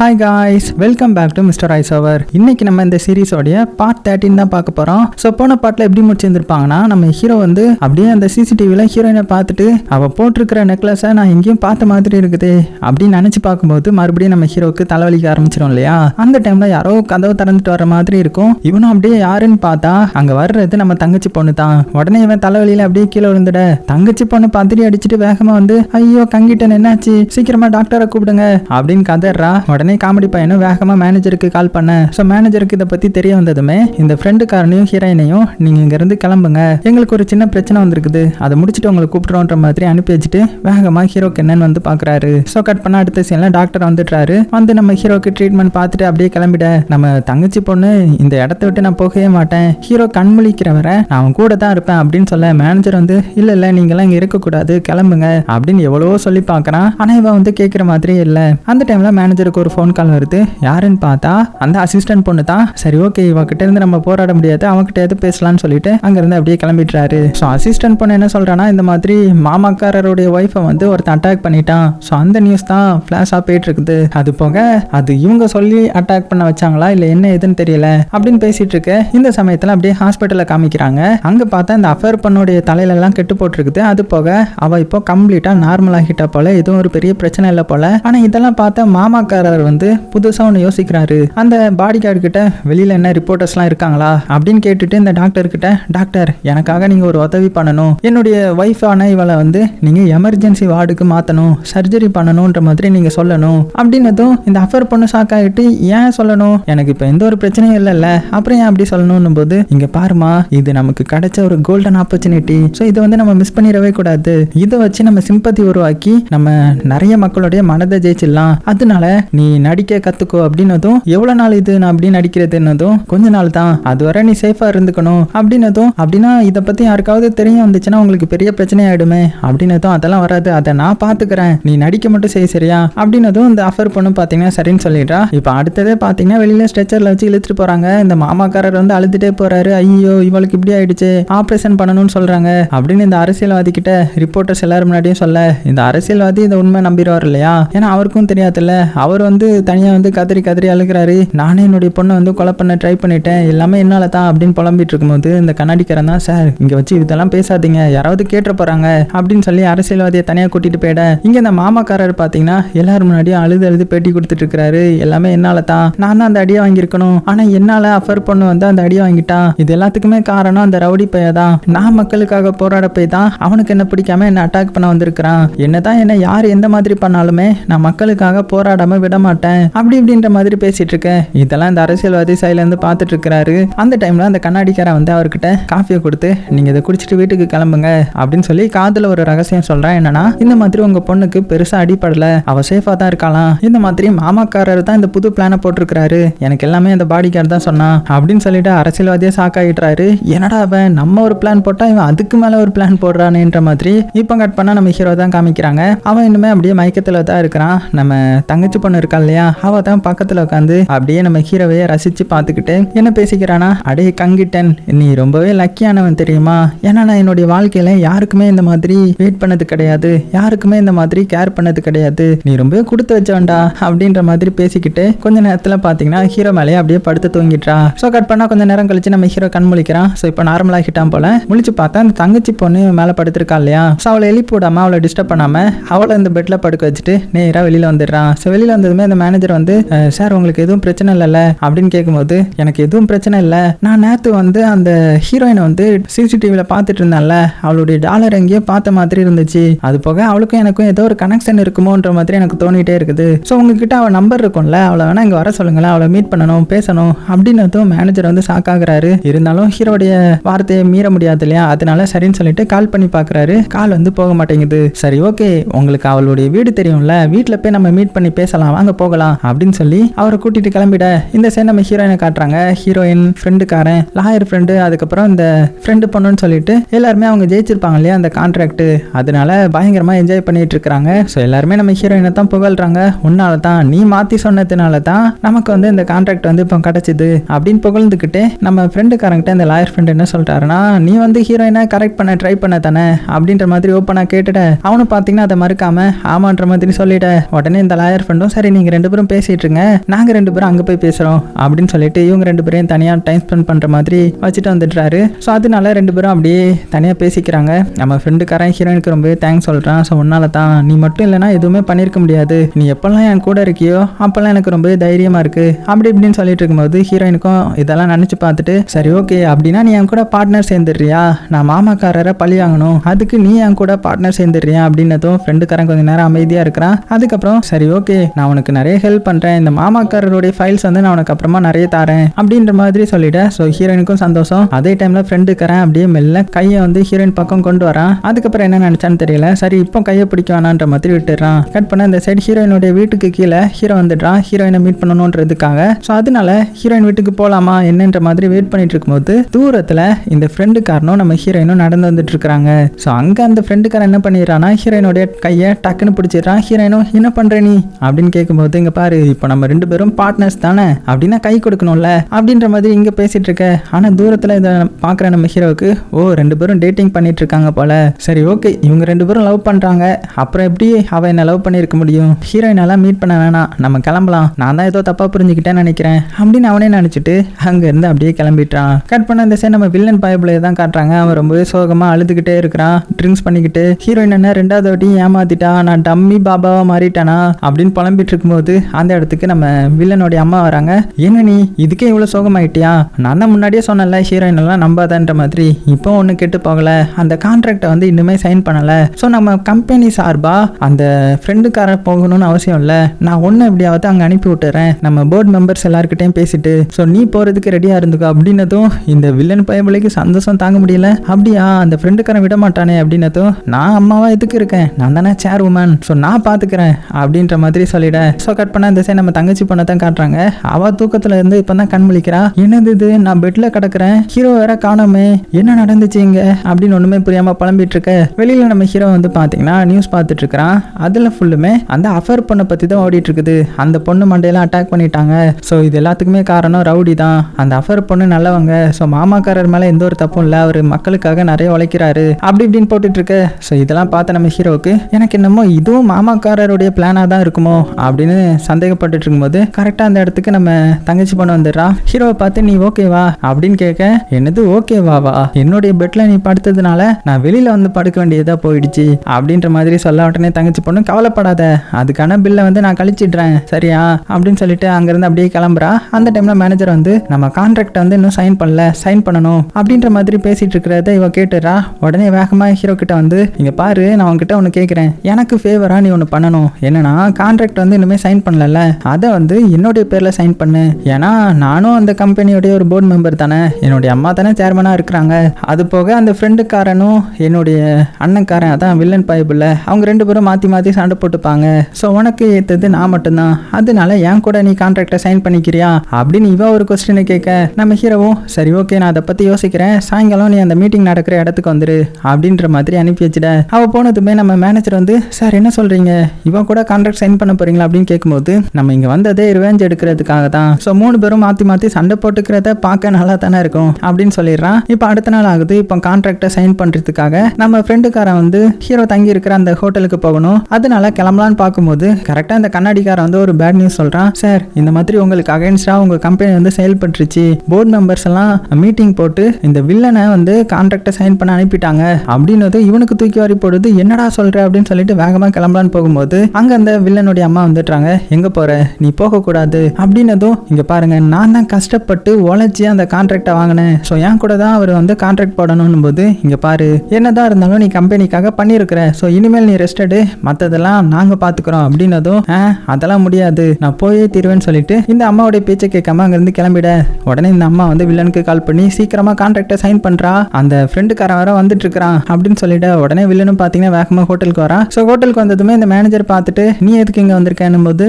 Hi guys welcome back to mister ice அவர் இன்னைக்கு நம்ம இந்த சீரிஸோடைய பார்ட் தேர்ட்டின் தான் பார்க்க போறோம். ஸோ போன பார்ட்ல எப்படி முடிச்சிருந்திருப்பாங்கன்னா நம்ம ஹீரோ வந்து அப்படியே அந்த சிசிடிவில ஹீரோயினை பார்த்துட்டு அவ போட்டிருக்கிற நெக்லஸை நான் எங்கேயும் பார்த்த மாதிரி இருக்குது அப்படின்னு நினைச்சு பார்க்கும்போது மறுபடியும் நம்ம ஹீரோவுக்கு தலைவலிக்க ஆரம்பிச்சிடும் இல்லையா? அந்த டைம்ல யாரோ கதவை திறந்துட்டு வர மாதிரி இருக்கும். இவனும் அப்படியே யாருன்னு பார்த்தா அங்க வர்றது நம்ம தங்கச்சி பொண்ணு தான். உடனே இவன் தலைவலியில அப்படியே கீழே விழுந்துட தங்கச்சி பொண்ணு பத்திரி அடிச்சுட்டு வேகமா வந்து ஐயோ கங்கிட்டன் என்னாச்சு சீக்கிரமா டாக்டரை கூப்பிடுங்க அப்படின்னு கதறா உடனே காமெடி பையனும் வேகமா மேனேஜருக்கு கால் பண்ண. ஸோ மேனேஜருக்கு இதை பத்தி தெரிய வந்ததுமே இந்த ஃப்ரெண்டுக்காரனையும் ஹீரோயினையும் நீங்க இங்க இருந்து கிளம்புங்க. எங்களுக்கு ஒரு சின்ன பிரச்சனை வந்திருக்குது. அதை முடிச்சுட்டு உங்களை கூப்பிடுறோன்ற மாதிரி அனுப்பி வச்சுட்டு வேகமா ஹீரோக்கு என்னன்னு வந்து பாக்குறாரு. ஸோ கட் பண்ண அடுத்த சீன்ல டாக்டர் வந்துடுறாரு. வந்து நம்ம ஹீரோக்கு ட்ரீட்மெண்ட் பார்த்துட்டு அப்படியே கிளம்பிட. நம்ம தங்கச்சி பொண்ணு இந்த இடத்த விட்டு நான் போகவே மாட்டேன். ஹீரோ கண்முழிக்கிற வரை நான் அவன் கூட தான் இருப்பேன் அப்படின்னு சொல்ல மேனேஜர் வந்து இல்ல இல்ல நீங்களாம் இங்க இருக்கக்கூடாது. கிளம்புங்க. அப்படின்னு எவ்வளவோ சொல்லி பார்க்குறான். ஆனா இவன் வந்து கேட்குற மாதிரி இல்லை. அந்த டைம்ல மேனேஜருக்கு ஒரு ஃபோன் கால் வருது. யாருன்னு பார்த்தா அந்த அசிஸ்டன்ட் பொண்ணு தான் சரி ஓகே இவகிட்ட இருந்து நம்ம போராட முடியாது. அவன்கிட்ட எது பேசலாம்னு சொல்லிட்டு அங்கிருந்து அப்படியே கிளம்பிட்டுறாரு ஸோ அசிஸ்டன்ட் பொண்ணு என்ன சொல்கிறான்னா இந்த மாதிரி மாமாக்காரருடைய ஒய்ஃபை வந்து ஒருத்தன் அட்டாக் பண்ணிட்டான். ஸோ அந்த நியூஸ் தான் ஃப்ளாஷாக போயிட்டு இருக்குது அது போக அது இவங்க சொல்லி அட்டாக் பண்ண வச்சாங்களா இல்லை என்ன ஏதுன்னு தெரியல அப்படின்னு பேசிட்டு இருக்க இந்த சமயத்தில் அப்படியே ஹாஸ்பிட்டலில் காமிக்கிறாங்க. அங்கே பார்த்தா இந்த அஃபேர் பொண்ணுடைய தலையிலலாம் கெட்டு போட்டிருக்குது. அது போக அவள் இப்போ கம்ப்ளீட்டாக நார்மல் ஆகிட்டா போல எதுவும் ஒரு பெரிய பிரச்சனை இல்லை போல. ஆனால் இதெல்லாம் பார்த்தா மாமாக்காரர் வந்து புதுசாக ஒன்று யோசிக்கிறாரு. அந்த பாடி கார்டு கிட்ட வெளியில் என்ன ரிப்போர்ட்டர்ஸ்லாம் இருக்காங்களா? அப்படின்னு கேட்டுட்டு இந்த டாக்டர் கிட்ட டாக்டர் எனக்காக நீங்கள் ஒரு உதவி பண்ணணும். என்னுடைய ஒய்ஃபான இவளை வந்து நீங்கள் எமர்ஜென்சி வார்டுக்கு மாற்றணும் சர்ஜரி பண்ணணுன்ற மாதிரி நீங்கள் சொல்லணும். அப்படின்னதும் இந்த அஃபர் பொண்ணு ஷாக் ஆகிட்டு ஏன் சொல்லணும்? எனக்கு இப்போ எந்த ஒரு பிரச்சனையும் இல்லைல்ல. அப்புறம் ஏன் அப்படி சொல்லணும்னு போது இங்கே பாருமா இது நமக்கு கிடைச்ச ஒரு கோல்டன் ஆப்பர்ச்சுனிட்டி ஸோ இதை வந்து நம்ம மிஸ் பண்ணிடவே கூடாது. இதை வச்சு நம்ம சிம்பத்தி உருவாக்கி நம்ம நிறைய மக்களுடைய மனதை ஜெயிச்சிடலாம். அதனால நீ நடிக்க கத்துக்கோ அப்படின்னதும் எவ்வளவு நாள் இது நான் அப்படி நடிக்கிறதுன்னதும் கொஞ்ச நாள் தான். அதுவரை நீ சேஃபா இருந்துக்கணும் அப்படின்னதும் அப்படின்னா இதை பத்தி யாருக்காவது தெரிய வந்துச்சுன்னா உங்களுக்கு பெரிய பிரச்சனை ஆயிடுமே அப்படின்னதும் அதெல்லாம் வராது. அதை நான் பாத்துக்கிறேன். நீ நடிக்க மட்டும் செய்ய சரியா அப்படின்னதும் இந்த ஆஃபர் பொண்ணு பாத்தீங்கன்னா சரின்னு சொல்லிடுறா. இப்போ அடுத்ததே பாத்தீங்கன்னா வெளியில ஸ்ட்ரெச்சர்ல வச்சு இழுத்துட்டு போறாங்க. இந்த மாமாக்காரர் வந்து அழுதுட்டே போறாரு. ஐயோ இவளுக்கு இப்படி ஆயிடுச்சு. ஆபரேஷன் பண்ணணும்னு சொல்றாங்க அப்படின்னு இந்த அரசியல்வாதி கிட்ட ரிப்போர்ட்டர்ஸ் எல்லாரும் முன்னாடியும் சொல்ல இந்த அரசியல்வாதி இந்த உண்மை நம்பிடுவார் இல்லையா? ஏன்னா அவருக்கும் தெரியாதுல்ல. அவர் வந்து தனியாக வந்து கதறி கதறி அழுகிறாரு. நானே என்னுடைய பொண்ணை வந்து கொலை பண்ண ட்ரை பண்ணிட்டேன். எல்லாமே என்னால தான் அப்படின்னு புலம்பிட்டு இருக்கும்போது இந்த கண்ணாடிக்காரன் தான் சார் இங்க வச்சு இதெல்லாம் பேசாதீங்க. யாராவது கேட்டு போறாங்க. அப்படின்னு சொல்லி அரசியல்வாதியை தனியாக கூட்டிட்டு போயிட இங்க இந்த மாமாக்காரர் பாத்தீங்கன்னா எல்லாரும் முன்னாடியும் அழுது அழுது பேட்டி கொடுத்துட்டு இருக்கிறாரு. எல்லாமே என்னால தான். நான் தான் அந்த அடியை வாங்கியிருக்கணும். ஆனா என்னால அஃபர் பொண்ணு வந்து அந்த அடியை வாங்கிட்டான் இது எல்லாத்துக்குமே காரணம் அந்த ரவுடி பைய தான். நான் மக்களுக்காக போராட போய் தான் அவனுக்கு என்ன பிடிக்காம என்ன அட்டாக் பண்ண வந்திருக்கிறான். என்னதான் என்ன யார் எந்த மாதிரி பண்ணாலுமே நான் மக்களுக்காக போராடாம விடமா மாட்டேன். அப்படி இப்படின்ற மாதிரி பேசிட்டு இருக்கேன். இதெல்லாம் இந்த அரசியல்வாதி சைட்ல இருந்து பார்த்துட்டு இருக்கிறாரு. அந்த டைம்ல அந்த கண்ணாடிக்காரன் வந்து அவர்கிட்ட காஃபியை கொடுத்து நீங்க இதை குடிச்சிட்டு வீட்டுக்கு கிளம்புங்க. அப்படின்னு சொல்லி காதில் ஒரு ரகசியம் சொல்றேன் என்னன்னா இந்த மாதிரி உங்க பொண்ணுக்கு பெருசா அடிப்படல அவ சேஃபா தான் இருக்காளாம் இந்த மாதிரி மாமாக்காரர் தான் இந்த புது பிளானை போட்டிருக்கிறாரு. எனக்கு எல்லாமே அந்த பாடி கார்டு தான் சொன்னான் அப்படின்னு சொல்லிட்டு அரசியல்வாதியே சாக்காயிட்டுறாரு என்னடா அவன்? நம்ம ஒரு பிளான் போட்டா இவன் அதுக்கு மேல ஒரு பிளான் போடுறானேன்ற மாதிரி இப்போ கட் பண்ணா நம்ம ஹீரோ தான் காமிக்கிறாங்க. அவன் இன்னுமே அப்படியே மயக்கத்துல தான் இருக்கிறான். நம்ம தங்கச்சி பொண்ணு இருக்கா இல்லையா? அவ தான் பக்கத்துல உட்காந்து அப்படியே நம்ம ஹீரோவையே ரசிச்சு பார்த்துக்கிட்டு என்ன பேசிக்கிறானா? அடே கங்கிட்டன் நீ ரொம்பவே லக்கியானவன் தெரியுமா? ஏன்னா நான் என்னுடைய வாழ்க்கையில யாருக்குமே இந்த மாதிரி வெயிட் பண்ணது கிடையாது. யாருக்குமே இந்த மாதிரி கேர் பண்ணது கிடையாது. நீ ரொம்பவே கொடுத்து வச்சவன்டா அப்படின்ற மாதிரி பேசிக்கிட்டு கொஞ்ச நேரத்துல பாத்தீங்கன்னா ஹீரோ மேலேயே அப்படியே படுத்து தூங்கிட்டா ஸோ கட் பண்ணா கொஞ்ச நேரம் கழிச்சு நம்ம ஹீரோ கண் முழிக்கிறான். ஸோ இப்போ நார்மல் ஆகிட்டான் போல. முழிச்சு பார்த்தா அந்த தங்கச்சி பொண்ணு மேலே படுத்திருக்கா இல்லையா? ஸோ அவளை எழுப்பி விடாம அவளை டிஸ்டர்ப் பண்ணாம அவளை இந்த பெட்ல படுக்க வச்சுட்டு நேரா வெளியில வந்துடுறான். ஸோ வெளியில வந்ததுமே அந்த மேனேஜர் வந்து சார் உங்களுக்கு எதுவும் பிரச்சனை இல்லைல்ல? அப்படின்னு கேட்கும்போது எனக்கு எதுவும் பிரச்சனை இல்லை. நான் நேற்று வந்து அந்த ஹீரோயினை வந்து சிசிடிவியில் பார்த்துட்டு இருந்தேன்ல. அவளுடைய டாலர் எங்கேயோ பார்த்த மாதிரி இருந்துச்சு. அது போக அவளுக்கும் எனக்கும் ஏதோ ஒரு கனெக்ஷன் இருக்குமோன்ற மாதிரி எனக்கு தோணிட்டே இருக்குது. ஸோ உங்ககிட்ட அவள் நம்பர் இருக்கும்ல. அவளை வேணா இங்கே வர சொல்லுங்களேன். அவளை மீட் பண்ணணும் பேசணும். அப்படின்னதும் மேனேஜர் வந்து ஷாக் ஆகுறாரு. இருந்தாலும் ஹீரோடைய வார்த்தையை மீற முடியாது இல்லையா? அதனால சரின்னு சொல்லிட்டு கால் பண்ணி பார்க்குறாரு. கால் வந்து போக மாட்டேங்குது. சரி ஓகே உங்களுக்கு அவளுடைய வீடு தெரியும்ல. வீட்டில் போய் நம்ம மீட் பண்ணி பேசலாம். வாங்க போகலாம் அப்படின்னு சொல்லி அவரை கூட்டிட்டு கிளம்பிட இந்த சைடு நம்ம ஹீரோயினை காட்டுறாங்க. ஹீரோயின் ஃப்ரெண்டுக்காரன் லாயர் ஃப்ரெண்டு அதுக்கப்புறம் இந்த ஃப்ரெண்டு பொண்ணுன்னு சொல்லிட்டு எல்லாருமே அவங்க ஜெயிச்சிருப்பாங்க இல்லையா அந்த கான்ட்ராக்ட் அதனால பயங்கரமா என்ஜாய் பண்ணிட்டு இருக்காங்க ஸோ எல்லாருமே நம்ம ஹீரோயினை தான் புகழ்றாங்க. உன்னால தான் நீ மாத்தி சொன்னதுனால தான் நமக்கு வந்து இந்த கான்ட்ராக்ட் வந்து இப்போ கிடைச்சிது அப்படின்னு புகழ்ந்துக்கிட்டு நம்ம ஃப்ரெண்டுக்காரங்கிட்ட இந்த லாயர் ஃப்ரெண்ட் என்ன சொல்லிட்டாருன்னா நீ வந்து ஹீரோயினை கரெக்ட் பண்ண ட்ரை பண்ண தானே? அப்படின்ற மாதிரி ஓப்பனாக கேட்டுட அவனும் பார்த்தீங்கன்னா அதை மறுக்காம ஆமான்ற மாதிரி சொல்லிட உடனே இந்த லாயர் ஃப்ரெண்டும் சரி நீங்க நீங்கள் ரெண்டு பேரும் பேசிட்டு இருங்க நாங்கள் ரெண்டு பேரும் அங்கே போய் பேசுகிறோம் அப்படின்னு சொல்லிட்டு இவங்க ரெண்டு பேரையும் தனியாக டைம் ஸ்பெண்ட் பண்ணுற மாதிரி வச்சுட்டு வந்துடுறாரு ஸோ அதனால ரெண்டு பேரும் அப்படியே தனியாக பேசிக்கிறாங்க. நம்ம ஃப்ரெண்டுக்காரன் ஹீரோயினுக்கு ரொம்பவே தேங்க்ஸ் சொல்கிறான் ஸோ உன்னால தான் நீ மட்டும் இல்லைனா எதுவுமே பண்ணியிருக்க முடியாது. நீ எப்போல்லாம் என் கூட இருக்கியோ அப்போல்லாம் எனக்கு ரொம்பவே தைரியமாக இருக்குது அப்படி இப்படின்னு சொல்லிட்டு இருக்கும்போது ஹீரோயினுக்கும் இதெல்லாம் நினச்சி பார்த்துட்டு சரி ஓகே அப்படின்னா நீ என் கூட பார்ட்னர் சேர்ந்துடுறியா? நான் மாமாக்காரரை பழி வாங்கணும். அதுக்கு நீ என் கூட பார்ட்னர் சேர்ந்துடுறியா? அப்படின்னதும் ஃப்ரெண்டுக்காரன் கொஞ்சம் நேரம் அமைதியாக இருக்கிறான். அதுக்கப்புறம் சரி ஓகே நான் உனக்கு நிறைய ஹெல்ப் பண்ணுறேன் இந்த மாமாக்காரருடைய ஃபைல்ஸ் வந்து நான் உனக்கு அப்புறமா நிறைய தரேன் அப்படின்ற மாதிரி சொல்லிட்டேன் ஸோ ஹீரோயினுக்கும் சந்தோஷம். அதே டைமில் ஃப்ரெண்டுக்காரன் அப்படியே மெல்ல கையை வந்து ஹீரோயின் பக்கம் கொண்டு வரான். அதுக்கப்புறம் என்ன நினச்சான்னு தெரியல. சரி இப்போ கையை பிடிக்க வேணான்ற மாதிரி விட்டுறான் கட் பண்ண இந்த சைடு ஹீரோயினுடைய வீட்டுக்கு கீழே ஹீரோ வந்துடுறான். ஹீரோயினை மீட் பண்ணணுன்றதுக்காக. ஸோ அதனால ஹீரோயின் வீட்டுக்கு போகலாமா என்னன்ற மாதிரி வெயிட் பண்ணிட்டு இருக்கும்போது தூரத்தில் இந்த ஃப்ரெண்டுக்காரனும் நம்ம ஹீரோயினும் நடந்து வந்துட்டு இருக்காங்க ஸோ அங்கே அந்த ஃப்ரெண்டுக்காரன் என்ன பண்ணிடுறான்னா ஹீரோயினுடைய கையை டக்குன்னு பிடிச்சிடுறான். ஹீரோயினும் என்ன பண்ணுற நீ? அப்படின்னு கேட்கும்போது இங்கே பாரு இப்போ நம்ம ரெண்டு பேரும் பார்ட்னர்ஸ் தானே? அப்படின்னா கை கொடுக்கணும்ல? அப்படின்ற மாதிரி இங்கே பேசிட்டு இருக்க. ஆனால் தூரத்தில் இதை பார்க்குற நம்ம ஹீரோவுக்கு ஓ ரெண்டு பேரும் டேட்டிங் பண்ணிட்டு இருக்காங்க போல. சரி ஓகே இவங்க ரெண்டு பேரும் லவ் பண்ணுறாங்க அப்புறம் எப்படி அவ என்ன லவ் பண்ணியிருக்க முடியும்? ஹீரோயினெல்லாம் மீட் பண்ண வேணாம். நம்ம கிளம்பலாம். நான் தான் ஏதோ தப்பாக புரிஞ்சுக்கிட்டேன்னு நினைக்கிறேன். அப்படின்னு அவனே நினச்சிட்டு அங்கேருந்து அப்படியே கிளம்பிட்டான் கட் பண்ண இந்த சைடு நம்ம வில்லன் பயபிளே தான் காட்டுறாங்க. அவன் ரொம்பவே சோகமாக அழுதுகிட்டே இருக்கிறான். ட்ரிங்க்ஸ் பண்ணிக்கிட்டு ஹீரோயின் என்ன ரெண்டாவது வாட்டி ஏமாத்திட்டா? நான் டம்மி பாபாவா மாறிட்டானா? அப்படின்னு புலம்பிட்டு இருக்கும்போது அந்த இடத்துக்கு நம்ம வில்லனுடைய அம்மா வராங்க. என்ன நீ இதுக்கே இவ்வளோ சோகமாயிட்டியா? நான் தான் முன்னாடியே சொன்னல ஹீரோயின் எல்லாம் நம்பாதன்ற மாதிரி. இப்போ ஒன்றும் கெட்டு போகலை. அந்த கான்ட்ராக்டை வந்து இன்னுமே சைன் பண்ணலை. ஸோ நம்ம கம்பெனி சார்பா அந்த ஃப்ரெண்டுக்காரன் போகணும்னு அவசியம் இல்லை. நான் ஒன்று எப்படியாவது அங்கே அனுப்பி விட்டுறேன். நம்ம போர்டு மெம்பர்ஸ் எல்லாருக்கிட்டையும் பேசிட்டு ஸோ நீ போகிறதுக்கு ரெடியாக இருந்துக்கோ. அப்படின்னதும் இந்த வில்லன் பயபிளைக்கு சந்தோஷம் தாங்க முடியல. அப்படியா? அந்த ஃப்ரெண்டுக்காரன் விட மாட்டானே. அப்படின்னதும் நான் அம்மாவா எதுக்கு இருக்கேன்? நான் தானே சேர் உமன் ஸோ நான் பார்த்துக்கிறேன் அப்படின்ற மாதிரி சொல்லிட ஸோ கட் பண்ண இந்த சைடு நம்ம தங்கச்சி பொண்ணை தான் காட்டுறாங்க. அவ தூக்கத்துல இருந்து இப்போ தான் கண் முழிக்கிறா. என்னது இது? நான் பெட்ல கிடக்குறேன். ஹீரோ வேற காணோமே. என்ன நடந்துச்சு இங்க? அப்படின்னு ஒண்ணுமே புரியாம புலம்பிட்டு இருக்க. வெளியில நம்ம ஹீரோ வந்து பாத்தீங்கன்னா நியூஸ் பார்த்துட்டு இருக்கிறான். அதுல ஃபுல்லுமே அந்த அஃபர் பொண்ணை பத்தி தான் ஓடிட்டு இருக்குது. அந்த பொண்ணு மண்டையெல்லாம் அட்டாக் பண்ணிட்டாங்க. ஸோ இது எல்லாத்துக்குமே காரணம் ரவுடி தான். அந்த அஃபர் பொண்ணு நல்லவங்க. ஸோ மாமாக்காரர் மேல எந்த ஒரு தப்பும் இல்லை. அவர் மக்களுக்காக நிறைய உழைக்கிறாரு. அப்படி இப்படின்னு போட்டுட்டு இருக்க. ஸோ இதெல்லாம் பார்த்த நம்ம ஹீரோவுக்கு எனக்கு என்னமோ இதுவும் மாமாக்காரருடைய பிளானாக தான் இருக்குமோ? அப்படின்னு சந்தேகப்பட்டுட்டு இருக்கும்போது கரெக்டாக அந்த இடத்துக்கு நம்ம தங்கச்சி பொண்ணு வந்துடுறா. ஹீரோவை பார்த்து நீ ஓகேவா அப்படின்னு கேட்க என்னது ஓகேவாவா என்னுடைய பெட்ல நீ படுத்ததுனால நான் வெளியில வந்து படுக்க வேண்டியதா போயிடுச்சு. அப்படின்ற மாதிரி சொல்ல உடனே தங்கச்சி பொண்ணு கவலைப்படாத. அதுக்கான பில்லை வந்து நான் கழிச்சிடுறேன். சரியா? அப்படின்னு சொல்லிட்டு அங்கிருந்து அப்படியே கிளம்புறா. அந்த டைம்ல மேனேஜர் வந்து நம்ம கான்ட்ராக்ட் வந்து இன்னும் சைன் பண்ணல. சைன் பண்ணணும். அப்படின்ற மாதிரி பேசிட்டு இருக்கிறத இவ கேட்டுறா. உடனே வேகமா ஹீரோ கிட்ட வந்து இங்க பாரு நான் உன்கிட்ட ஒன்று கேட்குறேன் எனக்கு ஃபேவரா நீ ஒன்று பண்ணணும். என்னன்னா கான்ட்ராக்ட் வந்து இன்னுமே சைன் பண்ணல அதை வந்து என்னுடைய பேரில் சைன் பண்ணு. ஏன்னா நானும் அந்த கம்பெனியோடைய ஒரு போர்டு மெம்பர் தானே. என்னுடைய அம்மா தானே சேர்மனாக இருக்கிறாங்க. அது போக அந்த ஃப்ரெண்டுக்காரனும் என்னுடைய அண்ணன்காரன் அதான் வில்லன் பைபிள் அவங்க ரெண்டு பேரும் மாற்றி மாற்றி சண்டை போட்டுப்பாங்க. ஸோ உனக்கு ஏற்றது நான் மட்டும்தான். அதனால என் கூட நீ கான்ட்ராக்டை சைன் பண்ணிக்கிறியா? அப்படின்னு இவ ஒரு கொஸ்டினை கேட்க நம்ம ஹீரோவும் சரி ஓகே நான் அதை பற்றி யோசிக்கிறேன். சாயங்காலம் நீ அந்த மீட்டிங் நடக்கிற இடத்துக்கு வந்துரு அப்படின்ற மாதிரி அனுப்பி வச்சுட அவள் போனதுமே நம்ம மேனேஜர் வந்து சார் என்ன சொல்கிறீங்க இவன் கூட கான்ட்ராக்ட் சைன் பண்ண போகிறீங்களா அப்படின்னு கேட்கும்போது நம்ம இங்க வந்ததே ரிவெஞ்ச் எடுக்கிறதுக்காக தான் ஸோ மூணு பேரும் மாற்றி மாற்றி சண்டை போட்டுக்கிறத பார்க்க நல்லா தானே இருக்கும் அப்படின்னு சொல்லிடுறான். இப்போ அடுத்த நாள் ஆகுது இப்போ கான்ட்ராக்டை சைன் பண்றதுக்காக நம்ம ஃப்ரெண்டுக்காரன் வந்து ஹீரோ தங்கி இருக்கிற அந்த ஹோட்டலுக்கு போகணும். அதனால கிளம்பலான்னு பார்க்கும்போது கரெக்டாக அந்த கண்ணாடிக்காரன் வந்து ஒரு பேட் நியூஸ் சொல்றான். சார் இந்த மாதிரி உங்களுக்கு அகைன்ஸ்டா உங்க கம்பெனி வந்து செயல்பட்டுருச்சு. போர்டு மெம்பர்ஸ் எல்லாம் மீட்டிங் போட்டு இந்த வில்லனை வந்து கான்ட்ராக்டை சைன் பண்ண அனுப்பிட்டாங்க. அப்படின்னது இவனுக்கு தூக்கி வாரி போடுது என்னடா சொல்ற? அப்படின்னு சொல்லிட்டு வேகமா கிளம்பலான்னு போகும்போது அங்க அந்த வில்லனுடைய அம்மா வந்துட்டாங்க எங்க போற? நீ போகக்கூடாது. அப்படின்னதும் இங்க பாருங்க நான் தான் கஷ்டப்பட்டு உழைச்சி அந்த கான்ட்ராக்டை வாங்கினேன். ஸோ என் கூட தான் அவர் வந்து கான்ட்ராக்ட் போடணும் போது இங்கே பாரு என்னதான் இருந்தாலும் நீ கம்பெனிக்காக பண்ணியிருக்கிற ஸோ இனிமேல் நீ ரெஸ்டடு மற்றதெல்லாம் நாங்கள் பார்த்துக்குறோம் அப்படின்னதும் "ஆ, அதெல்லாம் முடியாது. நான் போயே தீர்வேன்னு சொல்லிட்டு இந்த அம்மாவுடைய பேச்சை கேட்காம அங்கேருந்து கிளம்பிட. உடனே இந்த அம்மா வந்து வில்லனுக்கு கால் பண்ணி சீக்கிரமாக கான்ட்ராக்டை சைன் பண்ணுறா அந்த ஃப்ரெண்டுக்காரன் வர வந்துட்டு இருக்கிறான் அப்படின்னு சொல்லிட்டு உடனே வில்லனும் பார்த்தீங்கன்னா வேகமாக ஹோட்டலுக்கு வரான். ஸோ ஹோட்டலுக்கு வந்ததுமே இந்த மேனேஜர் பார்த்துட்டு நீ எதுக்கு இங்கே வந்திருக்கேன்னு போது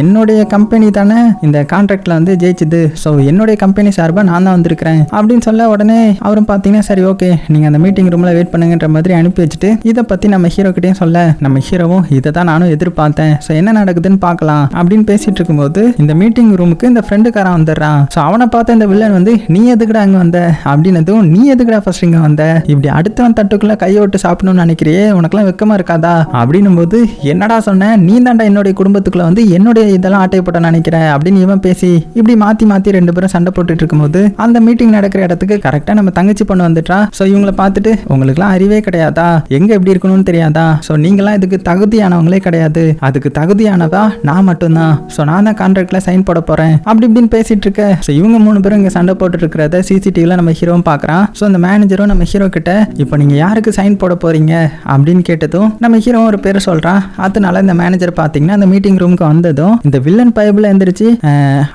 என்னுடைய கம்பெனி தானே இந்த கான்ட்ராக்ட்ல வந்து ஜெயிச்சுது. ஸோ என்னுடைய கம்பெனி சார்பாக நான் தான் வந்திருக்கிறேன் அப்படின்னு சொல்ல உடனே அவரும் பார்த்தீங்கன்னா சரி ஓகே நீங்கள் அந்த மீட்டிங் ரூமில் வெயிட் பண்ணுங்கன்ற மாதிரி அனுப்பி வச்சுட்டு இதை பற்றி நம்ம ஹீரோ சொல்ல நம்ம ஹீரோவும் இதை தான் நானும் எதிர்பார்த்தேன். ஸோ என்ன நடக்குதுன்னு பார்க்கலாம் அப்படின்னு பேசிட்டு இருக்கும்போது இந்த மீட்டிங் ரூமுக்கு இந்த ஃப்ரெண்டுக்காரன் வந்துடுறான். ஸோ அவனை பார்த்த இந்த வில்லன் வந்து நீ எதுக்குடா அங்கே வந்த? அப்படின்னதும் நீ எதுக்குடா ஃபர்ஸ்ட் இங்கே வந்த? இப்படி அடுத்தவன் தட்டுக்குள்ள கையை விட்டு சாப்பிடணும்னு நினைக்கிறியே? உனக்குலாம் வெக்கமாக இருக்காதா? அப்படின்னும் போது என்னடா சொன்னேன் நீ தாண்டா என்னுடைய குடும்பத்தை மண்டபத்துக்குள்ள வந்து என்னுடைய இதெல்லாம் ஆட்டை நினைக்கிறேன் அப்படின்னு இவன் பேசி இப்படி மாத்தி மாத்தி ரெண்டு பேரும் சண்டை போட்டுட்டு இருக்கும்போது அந்த மீட்டிங் நடக்கிற இடத்துக்கு கரெக்டா நம்ம தங்கச்சி பொண்ணு வந்துட்டா. ஸோ இவங்கள பார்த்துட்டு உங்களுக்குலாம் அறிவே கிடையாதா? எங்க எப்படி இருக்கணும்னு தெரியாதா? ஸோ நீங்களாம் இதுக்கு தகுதியானவங்களே கிடையாது. அதுக்கு தகுதியானதா நான் மட்டும்தான். ஸோ நான் தான் கான்ட்ராக்ட்ல சைன் போட போறேன். அப்படி இப்படின்னு பேசிட்டு இருக்க. ஸோ இவங்க மூணு பேரும் இங்க சண்டை போட்டுட்டு இருக்கிறத சிசிடிவில நம்ம ஹீரோவும் பார்க்கறான். ஸோ அந்த மேனேஜரும் நம்ம ஹீரோ கிட்ட இப்போ நீங்க யாருக்கு சைன் போட போறீங்க? அப்படின்னு கேட்டதும் நம்ம ஹீரோ ஒரு பேர் சொல்றான். அதனால இந்த மேனேஜர் பார்த்தீங்கன்னா அந்த மீட்டிங் ரூமுக்கு வந்ததும் இந்த வில்லன் பைபிள் எந்திரிச்சு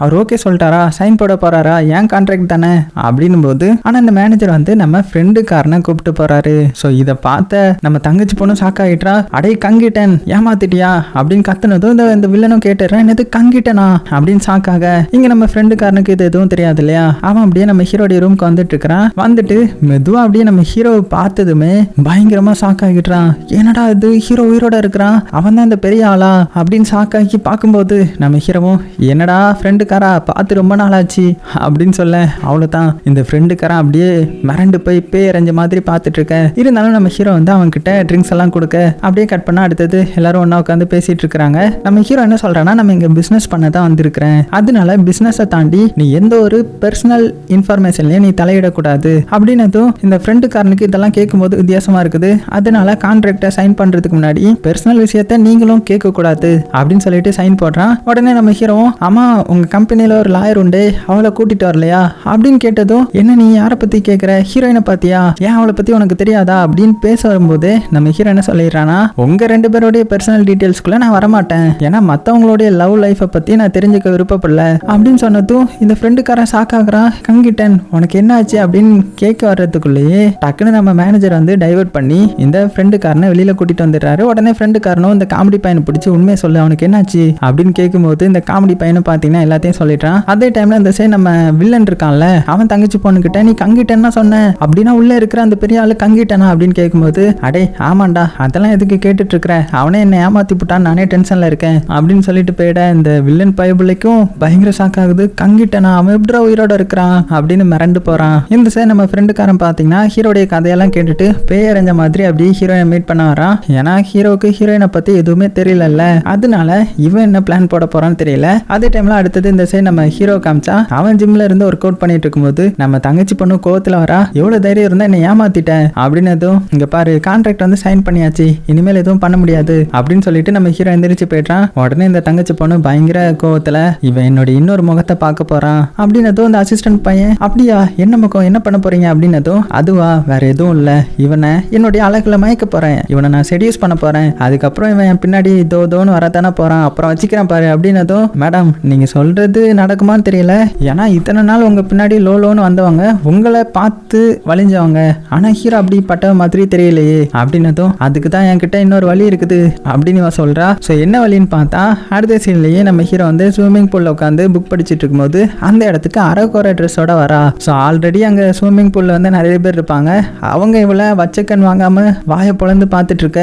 அவர் ஓகே சொல்லிட்டாரா? சைன் போட போறாரா? ஏன் கான்ட்ராக்ட் தானே? அப்படின்னும் போது ஆனா இந்த மேனேஜர் வந்து நம்ம ஃப்ரெண்டுக்காரனை கூப்பிட்டு போறாரு. ஸோ இதை பார்த்த நம்ம தங்கச்சி பொண்ணு ஷாக் ஆயிட்டா அடே கங்கிட்டன் ஏமாத்திட்டியா? அப்படின்னு கத்துனதும் இந்த இந்த வில்லனும் கேட்டுறேன் என்னது கங்கிட்டனா? அப்படின்னு சாக்காக இங்க நம்ம ஃப்ரெண்டுக்காரனுக்கு இது எதுவும் தெரியாது இல்லையா? அவன் அப்படியே நம்ம ஹீரோடைய ரூமுக்கு வந்துட்டு இருக்கிறான். வந்துட்டு மெதுவா அப்படியே நம்ம ஹீரோவை பார்த்ததுமே பயங்கரமா ஷாக் ஆகிடுறான். என்னடா இது? ஹீரோ உயிரோட இருக்கிறான். அவன் தான் இந்த பெரிய ஆளா? அப்படின்னு ஷாக் ஆகி பார்க்கும்போது நம்ம ஹீரோவும் என்னடா ஃப்ரெண்டுக்காரா பார்த்து ரொம்ப நாள் ஆச்சு அப்படின்னு சொல்ல அவ்வளோதான் இந்த ஃப்ரெண்டுக்காரன் அப்படியே மிரண்டு போய் பேரஞ்ச அரைஞ்ச மாதிரி பார்த்துட்டு இருக்கேன் இருந்தாலும் நம்ம ஹீரோ வந்து அவன் கிட்ட ட்ரிங்க்ஸ் எல்லாம் கொடுக்க அப்படியே கட் பண்ணால் அடுத்தது எல்லாரும் ஒன்றா உட்காந்து பேசிட்டு இருக்காங்க நம்ம ஹீரோ என்ன சொல்கிறேன்னா நம்ம இங்க பிசினஸ் பண்ண தான் வந்திருக்கிறேன். அதனால பிசினஸை தாண்டி நீ எந்த ஒரு பர்சனல் இன்ஃபர்மேஷன்லயும் நீ தலையிடக்கூடாது. அப்படின்னதும் இந்த ஃப்ரெண்டுக்காரனுக்கு இதெல்லாம் கேட்கும்போது வித்தியாசமா இருக்குது. அதனால கான்ட்ராக்டை சைன் பண்றதுக்கு முன்னாடி பர்சனல் விஷயத்த நீங்களும் கேட்கக்கூடாது. அப்படின்னு அப்படின்னு சொல்லிட்டு சைன் போடுறான். உடனே நம்ம ஹீரோவும் அம்மா உங்க கம்பெனியில ஒரு லாயர் உண்டு. அவளை கூட்டிட்டு வரலையா? அப்படின்னு கேட்டதும் என்ன நீ யாரை பத்தி கேட்குற ஹீரோயினை பாத்தியா? ஏன் அவளை பத்தி உனக்கு தெரியாதா? அப்படின்னு பேச வரும்போது நம்ம ஹீரோ என்ன சொல்லிடுறானா உங்க ரெண்டு பேருடைய பர்சனல் டீட்டெயில்ஸ்க்குள்ள நான் வரமாட்டேன். ஏன்னா மத்தவங்களுடைய லவ் லைஃப்பை பத்தி நான் தெரிஞ்சுக்க விருப்பப்படல. அப்படின்னு சொன்னதும் இந்த ஃப்ரெண்டுக்காரன் சாக்காகிறான் கங்கிட்டன் உனக்கு என்ன ஆச்சு அப்படின்னு கேட்க வர்றதுக்குள்ளேயே டக்குன்னு நம்ம மேனேஜர் வந்து டைவர்ட் பண்ணி இந்த ஃப்ரெண்டுக்காரனை வெளியில கூட்டிட்டு வந்துடுறாரு. உடனே ஃப்ரெண்டுக்காரனும் இந்த காமெடி பையனை பிடிச்சி உண்மையை சொல்லு அவனுக்கு என்னாச்சு அப்படின்னு கேட்கும்போது இந்த காமெடி பையனை பார்த்தீங்கன்னா எல்லாத்தையும் சொல்லிட்டான். அதே டைம்ல இந்த சே நம்ம வில்லன் இருக்கான்ல அவன் தங்கச்சி பொண்ணுகிட்ட நீ கங்கிட்டன்னா சொன்ன அப்படின்னா உள்ள இருக்கிற அந்த பெரிய ஆளு கங்கிட்டனா? அப்படின்னு கேட்கும்போது அடே ஆமாண்டா அதெல்லாம் எதுக்கு கேட்டுட்டு இருக்கிற? அவனே என்ன ஏமாத்தி போட்டான் நானே டென்ஷன்ல இருக்கேன். அப்படின்னு சொல்லிட்டு போயிட இந்த வில்லன் பயபிள்ளைக்கும் பயங்கர ஷாக் ஆகுது. கங்கிட்டனா? அவன் எப்படா உயிரோட இருக்கிறான்? அப்படின்னு மிரண்டு போறான். இந்த சே நம்ம ஃப்ரெண்டுக்காரன் பார்த்தீங்கன்னா ஹீரோடைய கதையெல்லாம் கேட்டுட்டு பேயறிஞ்ச மாதிரி அப்படியே ஹீரோயினை மீட் பண்ண வரான். ஏன்னா ஹீரோவுக்கு ஹீரோயினை பத்தி எதுவுமே தெரியலல்ல. அதனால இவன் என்ன பிளான் போட போறான்னு தெரியல. அதே டைம்ல அடுத்தது இந்த சைடு நம்ம ஹீரோ காமிச்சா அவன் ஜிம்ல இருந்து ஒர்க் அவுட் பண்ணிட்டு இருக்கும்போது நம்ம தங்கச்சி பொண்ணு கோவத்துல வரா எவ்வளவு தைரியம் இருந்தா என்ன ஏமாத்திட்டேன். அப்படின்னதும் இங்க பாரு கான்ட்ராக்ட் வந்து சைன் பண்ணியாச்சு. இனிமேல் எதுவும் பண்ண முடியாது. அப்படின்னு சொல்லிட்டு நம்ம ஹீரோ எந்திரிச்சு போயிட்டான் உடனே இந்த தங்கச்சி பொண்ணு பயங்கர கோவத்துல இவன் என்னோட இன்னொரு முகத்தை பார்க்க போறான். அப்படின்னதும் இந்த அசிஸ்டன்ட் பையன் அப்படியா என்ன முகம் என்ன பண்ண போறீங்க? அப்படின்னதும் அதுவா வேற எதுவும் இல்ல. இவனை என்னுடைய அழகுல மயக்க போறேன். இவனை நான் செடியூஸ் பண்ண போறேன். அதுக்கப்புறம் இவன் என் பின்னாடி தோ தோன்னு வரத்தானே போறான். அப்புறம் வச்சுக்கிறேன் பாரு அப்படின்னதும் மேடம் நீங்க சொல்றது நடக்குமான்னு தெரியல. ஏன்னா இத்தனை நாள் உங்க பின்னாடி லோ லோன்னு வந்தவங்க உங்களை பார்த்து வலிஞ்சவங்க. ஆனா ஹீரோ அப்படி பட்ட மாதிரி தெரியலையே. அப்படின்னதும் அதுக்கு தான் என்கிட்ட இன்னொரு வழி இருக்குது. அப்படின்னு இவன் சொல்றா. ஸோ என்ன வழின்னு பார்த்தா அடுத்த சீன்லயே நம்ம ஹீரோ வந்து ஸ்விம்மிங் பூல்ல உட்காந்து புக் படிச்சுட்டு இருக்கும்போது அந்த இடத்துக்கு அரைக்குறை ட்ரெஸ்ஸோட வரா. ஸோ ஆல்ரெடி அங்க ஸ்விம்மிங் பூல்ல வந்து நிறைய பேர் இருப்பாங்க. அவங்க இவளை வச்சக்கன் வாங்காம வாயை பொழந்து பார்த்துட்டு இருக்க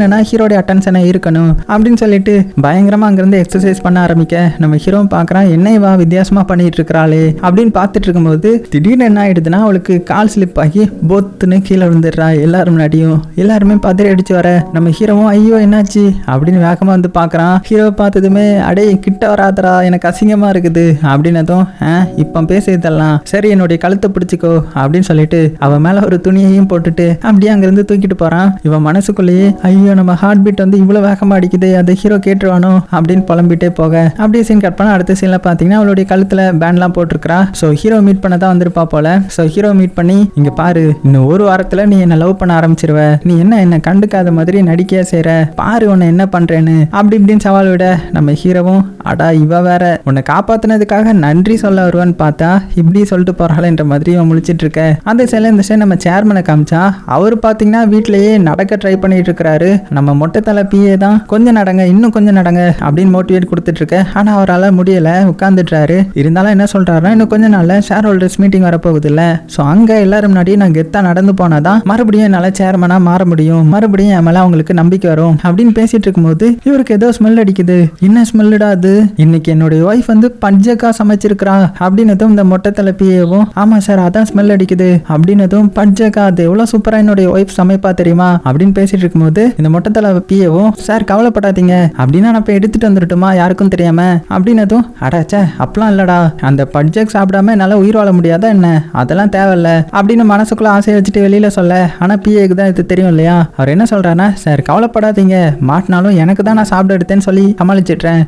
என்னன்னா ஹீரோடைய அட்டென்ஷனை இருக்கணும் அப்படின்னு சொல்லிட்டு பயங்கரமா அங்கிருந்து எக்ஸசைஸ் பண்ண ஆரம்பிக்க நம்ம ஹீரோ பார்க்கறான் என்ன இவா வித்தியாசமா பண்ணிட்டு இருக்கிறாளே அப்படின்னு பார்த்துட்டு இருக்கும்போது திடீர்னு என்ன ஆயிடுதுன்னா அவளுக்கு கால் ஸ்லிப் ஆகி போத்துன்னு கீழே விழுந்துடுறா எல்லாரும் முன்னாடியும். எல்லாருமே பதறி அடிச்சு வர நம்ம ஹீரோவும் ஐயோ என்னாச்சு? அப்படின்னு வேகமா வந்து பார்க்குறான். ஹீரோவை பார்த்ததுமே அடே கிட்ட வராதடா எனக்கு அசிங்கமா இருக்குது அப்படின்னதும் ஆ இப்போ பேசியதெல்லாம் சரி என்னுடைய கழுத்தை பிடிச்சிக்கோ அப்படின்னு சொல்லிட்டு அவன் மேல ஒரு துணியையும் போட்டுட்டு அப்படியே அங்கிருந்து தூக்கிட்டு போறான். இவன் மனசுக்குள்ளேயே ஐயோ நம்ம ஹார்ட் பீட் வந்து இவ்வளவு வேகமா அடிக்குது அதை ஹீரோ கேட்டு கேட்டுருவானோ அப்படின்னு புலம்பிட்டே போக. அப்படியே சீன் கட் பண்ண அடுத்த சீன்ல பாத்தீங்கன்னா அவளுடைய கழுத்துல பேண்ட்லாம் போட்டிருக்கிறா. ஸோ ஹீரோ மீட் பண்ண தான் வந்திருப்பா போல. ஸோ ஹீரோ மீட் பண்ணி இங்க பாரு இன்னும் ஒரு வாரத்துல நீ என்ன லவ் பண்ண ஆரம்பிச்சிருவ. நீ என்ன என்ன கண்டுக்காத மாதிரி நடிக்கையா செய்கிற பாரு உன்னை என்ன பண்றேன்னு. அப்படி இப்படின்னு சவால் விட நம்ம ஹீரோவும் அடா இவ வேற. உன்னை காப்பாத்தினதுக்காக நன்றி சொல்ல வருவான்னு பார்த்தா இப்படி சொல்லிட்டு போறாளேன்ற மாதிரி அவன் முழிச்சிட்டு இருக்க. அந்த சைடில் இந்த நம்ம சேர்மனை காமிச்சா அவர் பார்த்தீங்கன்னா வீட்டிலேயே நடக்க ட்ரை பண்ணிட்டு இருக்கிறாரு. நம்ம மொட்டை தலை பிஏ தான். கொஞ்சம் நடங்க இன்னும் கொஞ்சம் நடங்க அப்படின்னு மோட்டிவேட் கொடுத்துட்டு இருக்க. ஆனால் அவரால் முடியல உட்காந்துட்டாரு இருந்தாலும் என்ன சொல்றாருன்னா இன்னும் கொஞ்ச நாள்ல ஷேர் ஹோல்டர்ஸ் மீட்டிங் வரப்போகுது இல்ல ஸோ அங்கே எல்லாரும் முன்னாடி நான் கெத்தா நடந்து போனாதான் மறுபடியும் என்னால் சேர்மனா மாற முடியும். மறுபடியும் என் மேல அவங்களுக்கு நம்பிக்கை வரும் அப்படின்னு பேசிட்டு இருக்கும்போது இவருக்கு ஏதோ ஸ்மெல் அடிக்குது. என்ன ஸ்மெல்லுடா அது இன்னைக்கு என்னுடைய ஒய்ஃப் வந்து பஞ்சக்கா சமைச்சிருக்கிறா அப்படின்னதும் இந்த மொட்டை தலைப்பியவும் பிஏவும் ஆமா சார் அதான் ஸ்மெல் அடிக்குது. அப்படின்னதும் பஞ்சக்கா அது எவ்வளவு சூப்பரா என்னுடைய ஒய்ஃப் சமைப்பா தெரியுமா? அப்படின்னு பேசிட்டு இருக்கும்போது இந்த மொட்டை தலைப்பியவும் பிஏவும் சார் கவலைப்படாதீங்க. அப்படின்னா நான் போய் எடுத்துட்டு வந்துடட்டுமா? யாருக்கும் தெரியாம? அப்படின்னதும் அடாச்சே அப்பலாம் இல்லடா. அந்த பட்ஜெட் சாப்பிடாம என்னால உயிர் வாழ முடியாதா என்ன? அதெல்லாம் தேவையில்ல. அப்படின்னு மனசுக்குள்ள ஆசையை வச்சுட்டு வெளியில சொல்ல ஆனா பிஏக்கு தான் இது தெரியும் இல்லையா? அவர் என்ன சொல்றாருன்னா சார் கவலைப்படாதீங்க. மாட்டினாலும் எனக்கு தான் நான் சாப்பிட எடுத்தேன்னு சொல்லி சமாளிச்சிட்றேன்.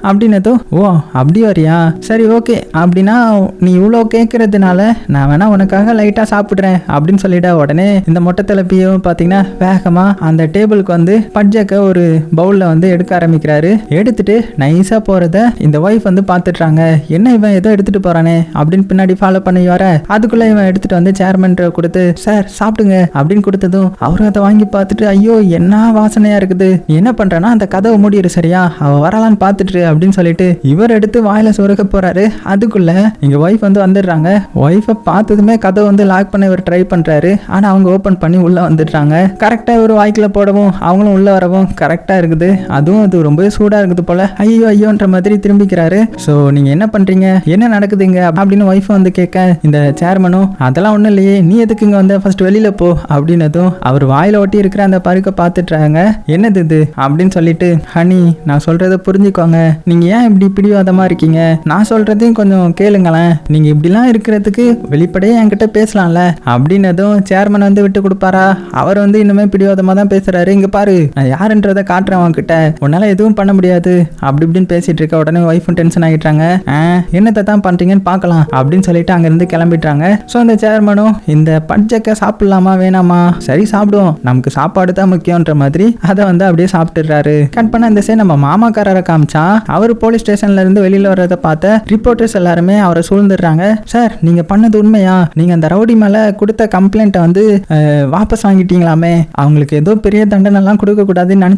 அப்படின்னதும் ஓ அப்படி வரியா? சரி ஓகே. அப்படின்னா நீ இவ்வளோ கேட்கறதுனால நான் வேணா உனக்காக லைட்டாக சாப்பிட்றேன் அப்படின்னு சொல்லிட்டா உடனே இந்த மொட்டை தலைப்பியும் பார்த்தீங்கன்னா வேகமாக அந்த டேபிளுக்கு வந்து பட்ஜெக்கை ஒரு பவுலில் வந்து எடுக்க ஆரம்பிக்கிறாரு. எடுத்துட்டு நைஸாக போகிறத இந்த ஒய்ஃப் வந்து பார்த்துட்றாங்க என்ன இவன் ஏதோ எடுத்துகிட்டு போறானே அப்படின்னு பின்னாடி ஃபாலோ பண்ணி வர அதுக்குள்ளே இவன் எடுத்துகிட்டு வந்து சேர்மன் கொடுத்து சார் சாப்பிடுங்க. அப்படின்னு கொடுத்ததும் அவரும் அதை வாங்கி பார்த்துட்டு ஐயோ என்ன வாசனையா இருக்குது? நீ என்ன பண்றனா அந்த கதவை மூடிடு சரியா? அவள் வரலான்னு பார்த்துட்டு அப்படின்னு சொல்லிட்டு இவர் எடுத்து வாயில சொருக போறாரு. அதுக்குள்ள இங்க ஒய்ஃப் வந்து வந்துடுறாங்க. ஒய்ஃபை பார்த்ததுமே கதை வந்து லாக் பண்ண இவர் ட்ரை பண்றாரு. ஆனா அவங்க ஓபன் பண்ணி உள்ள வந்துடுறாங்க. கரெக்டா இவர் வாய்க்குள்ள போடவும் அவங்களும் உள்ள வரவும் கரெக்டா இருக்குது. அதுவும் அது ரொம்பவே சூடா இருக்குது போல. ஐயோ ஐயோன்ற மாதிரி திரும்பிக்கிறாரு. ஸோ நீங்க என்ன பண்றீங்க? என்ன நடக்குதுங்க அப்படின்னு ஒய்ஃப் வந்து கேட்க இந்த சேர்மனும் அதெல்லாம் ஒன்றும் இல்லையே. நீ எதுக்கு இங்க வந்த? ஃபர்ஸ்ட் வெளியில போ. அப்படின்னதும் அவர் வாயில ஒட்டி இருக்கிற அந்த பருக்கை பார்த்துட்றாங்க. என்னது இது? அப்படின்னு சொல்லிட்டு ஹனி நான் சொல்றத புரிஞ்சுக்கோங்க. நீங்க ஏன் இப்படி பிடிவாதமா இருக்கீங்க? நான் சொல்றதையும் கொஞ்சம் கேளுங்களேன். நீங்க இப்படிலாம் இருக்கிறதுக்கு வெளிப்படையே என்கிட்ட பேசலாம்ல. அப்படின்னதும் சேர்மன் வந்து விட்டு கொடுப்பாரா? அவர் வந்து இன்னுமே பிடிவாதமா தான் பேசுறாரு. இங்க பாரு நான் யாருன்றதை காட்டுறேன் அவன்கிட்ட உன்னால எதுவும் பண்ண முடியாது. அப்படி இப்படின்னு பேசிட்டு இருக்க உடனே ஒய்ஃபும் டென்ஷன் ஆகிட்டாங்க "ஆ, என்னத்தை தான் பண்றீங்கன்னு பார்க்கலாம். அப்படின்னு சொல்லிட்டு அங்கிருந்து கிளம்பிட்டாங்க ஸோ அந்த சேர்மனும் இந்த பட்ஜெக்கை சாப்பிடலாமா வேணாமா? சரி சாப்பிடுவோம். நமக்கு சாப்பாடு தான் முக்கியன்ற மாதிரி அதை வந்து அப்படியே சாப்பிட்டுறாரு கட் பண்ண இந்த சைடு நம்ம மாமாக்காரரை காமிச்சா அவர் போலீஸ் ஸ்டேஷன்ல இருந்து வெளியில வர்றதை பார்த்த ரிப்போர்ட்டர்ஸ் எல்லாருமே அவரை சூழ்ந்துடுறாங்க. சார் நீங்க பண்ணது உண்மையா? நீங்க அந்த ரவுடி மேல கொடுத்த கம்ப்ளைண்ட்டை வந்து வாபஸ் வாங்கிட்டீங்களாமே? அவங்களுக்கு ஏதோ பெரிய தண்டனைலாம் கொடுக்க கூடாதுன்னு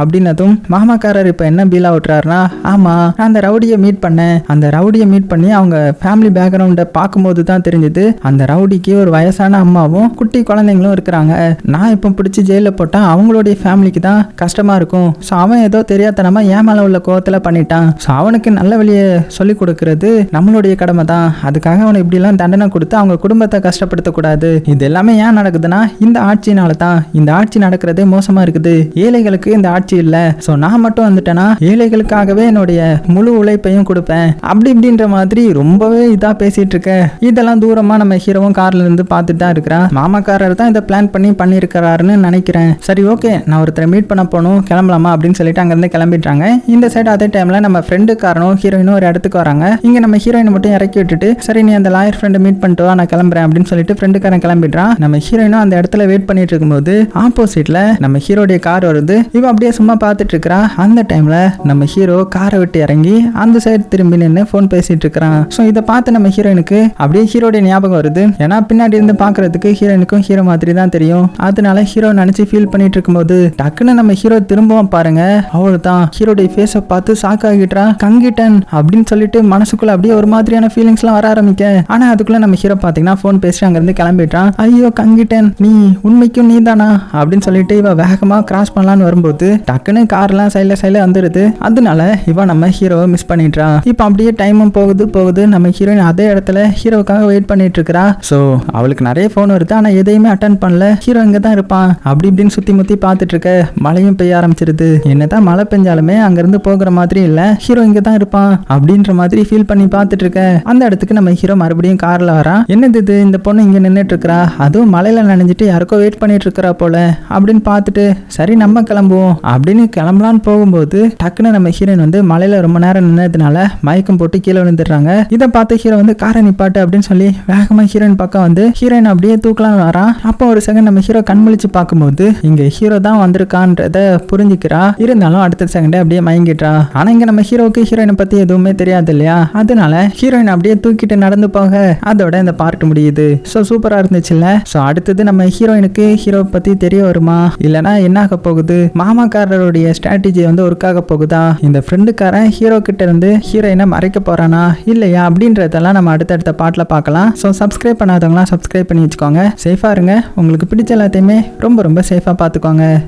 அப்படின்னதும் மாமாக்காரர் இப்போ என்ன பீலா விட்டுறாருன்னா ஆமா நான் அந்த ரவுடியை மீட் பண்ணேன். அந்த ரவுடியை மீட் பண்ணி அவங்க ஃபேமிலி பேக்ரவுண்டை பார்க்கும்போது தான் தெரிஞ்சது அந்த ரவுடிக்கு ஒரு வயசான அம்மாவும் குட்டி குழந்தைங்களும் இருக்கிறாங்க. நான் இப்போ பிடிச்சி ஜெயிலில் போட்டால் அவங்களுடைய ஃபேமிலிக்கு தான் கஷ்டமாக இருக்கும். ஸோ அவன் ஏதோ தெரியாதனமா ஏன் மேலே உள்ள கோவத்தில் பண்ணிட்டான். ஸோ அவனுக்கு நல்ல வழியை சொல்லி கொடுக்கறது நம்மளுடைய கடமை தான். அதுக்காக அவனை இப்படிலாம் தண்டனை கொடுத்து அவங்க குடும்பத்தை கஷ்டப்படுத்தக்கூடாது. இது எல்லாமே ஏன் நடக்குதுன்னா இந்த ஆட்சினால தான். இந்த ஆட்சி நடக்கிறதே மோசமா இருக்குது. ஏழைகளுக்கு இந்த ஆட்சி இல்லை. ஸோ நான் மட்டும் வந்துட்டேன்னா ஏழைகளுக்காகவே என்னுடைய முழு உழைப்பையும் கொடுப்பேன். அப்படி இப்படின்ற மாதிரி ரொம்பவே இதா பேசிட்டு இருக்க. இதெல்லாம் தூரமா நம்ம ஹீரோவும் கார்ல இருந்து பார்த்துட்டு தான் இருக்கிறான் மாமாக்காரர் தான் இதை பிளான் பண்ணி பண்ணியிருக்கிறாருன்னு நினைக்கிறேன். சரி ஓகே நான் ஒருத்தரை மீட் பண்ண போகணும் கிளம்பலாமா அப்படின்னு சொல்லிட்டு அங்கேருந்து கிளம்பிட்டாங்க இந்த சைடு அதே டைம்ல நம்ம ஃப்ரெண்டுக்காரனும் ஹீரோயினும் ஒரு இடத்துக்கு வராங்க. இங்க நம்ம ஹீரோயினை மட்டும் இறக்கி விட்டுட்டு சரி நீ அந்த லாயர் ஃப்ரெண்டை மீட் பண்ணிட்டு நான் கிளம்புறேன் அப்படின்னு சொல்லிட்டு ஃப்ரெண்டுக்காரன் கிளம்பிடுறான். நம்ம ஹீரோயினும் அந்த இடத்துல வெயிட் பண்ணிட்டு இருக்கும்போது ஆப்போசிட்ல நம்ம ஹீரோடைய கார் வருது. இவன் அப்படியே சும்மா பார்த்துட்டு இருக்கிறா. அந்த டைம்ல நம்ம ஹீரோ காரை விட்டு இறங்கி அந்த சைடு திரும்பி நின்று ஃபோன் பேசிட்டு இருக்கிறான். ஸோ இதை பார்த்து நம்ம ஹீரோயினுக்கு அப்படியே ஹீரோடைய ஞாபகம் வருது. ஏன்னா பின்னாடி இருந்து பார்க்கறதுக்கு ஹீரோயினுக்கும் ஹீரோ மாதிரி தான் தெரியும். அதனால ஹீரோ நினைச்சு ஃபீல் பண்ணிட்டு இருக்கும்போது டக்குன்னு நம்ம ஹீரோ திரும்பவும் பாருங்க. அவள் தான் ஹீரோடைய ஃபேஸை பார்த்து ஷாக் ஆகிட்டா கங்கிட்டன் அப்படின்னு சொல்லிட்டு மனசுக்குள்ள அப்படியே ஒரு மாதிரியான ஃபீலிங்ஸ்லாம் வர ஆரம்பிக்க. ஆனா அதுக்குள்ள நம்ம ஹீரோ பார்த்தீங்கன்னா ஃபோன் பேசிட்டு அங்கிருந்து கிளம்பிட்டான் ஐயோ கங்கிட்டன் நீ உண்மைக்கும் நீ தானா அப்படின்னு சொல்லிட்டு இவ வேகமா கிராஸ் பண்ணலான்னு வரும்போது டக்குன்னு கார்லாம் சைடில் சைடில் வந்துடுது அதனால இவ நம்ம ஹீரோவை மிஸ் பண்ணிடுறா. இப்போ அப்படியே டைமும் போகுது போகுது. நம்ம ஹீரோயின் அதே இடத்துல ஹீரோவுக்காக வெயிட் பண்ணிட்டு இருக்கிறா. ஸோ அவளுக்கு நிறைய ஃபோன் வருது. ஆனால் எதையுமே அட்டன் பண்ணல. ஹீரோ இங்கே தான் இருப்பான். அப்படி இப்படின்னு சுற்றி முற்றி பார்த்துட்டு இருக்க. மழையும் பெய்ய ஆரம்பிச்சிருது. என்னதான் மழை பெஞ்சாலுமே அங்கேருந்து போகிற மாதிரி இல்லை. ஹீரோ இங்கே தான் இருப்பான் அப்படின்ற மாதிரி ஃபீல் பண்ணி பார்த்துட்டு இருக்க அந்த இடத்துக்கு நம்ம ஹீரோ மறுபடியும் காரில் வரான். என்னது இது? இந்த பொண்ணு இங்கே நின்றுட்டு இருக்கிறா அதுவும் மலையில நனைஞ்சிட்டு யாருக்கோ வெயிட் பண்ணிட்டு இருக்கிறா போல. அப்படின்னு பார்த்துட்டு சரி நம்ம கிளம்புவோம். அப்படின்னு கிளம்பலான்னு போகும்போது டக்குன்னு நம்ம ஹீரோயின் வந்து மலையில ரொம்ப நேரம் நின்னதுனால மயக்கம் போட்டு கீழே விழுந்துடுறாங்க. இதை பார்த்து ஹீரோ வந்து காரை நிப்பாட்டு அப்படின்னு சொல்லி வேகமா ஹீரோயின் பக்கம் வந்து ஹீரோயின் அப்படியே தூக்கலாம் வரான். அப்போ ஒரு செகண்ட் நம்ம ஹீரோ கண்முழிச்சு பார்க்கும்போது இங்க ஹீரோ தான் வந்திருக்கான்றத புரிஞ்சுக்கிறா. இருந்தாலும் அடுத்த செகண்டே அப்படியே மயங்கிட்டா ஆனா இங்க நம்ம நம்ம ஹீரோவுக்கு ஹீரோயினை பற்றி எதுவுமே தெரியாது இல்லையா? அதனால ஹீரோயின் அப்படியே தூக்கிட்டு நடந்து போக அதோட இந்த பார்ட் முடியுது. ஸோ சூப்பராக இருந்துச்சுல்ல ஸோ அடுத்தது நம்ம ஹீரோயினுக்கு ஹீரோ பற்றி தெரிய வருமா? இல்லைனா என்ன ஆக போகுது? மாமாக்காரருடைய ஸ்ட்ராட்டஜி வந்து ஒர்க் ஆக போகுதா? இந்த ஃப்ரெண்டுக்காரன் ஹீரோ கிட்ட இருந்து ஹீரோயினை மறைக்க போறானா? இல்லையா? அப்படின்றதெல்லாம் நம்ம அடுத்தடுத்த பாட்டில் பார்க்கலாம். ஸோ சப்ஸ்கிரைப் பண்ணாதவங்களாம் சப்ஸ்கிரைப் பண்ணி வச்சுக்கோங்க. சேஃபாக இருங்க. உங்களுக்கு பிடிச்ச எல்லாத்தையுமே ரொம்ப ரொம்ப சேஃபாக பார்த்துக்கோங்க.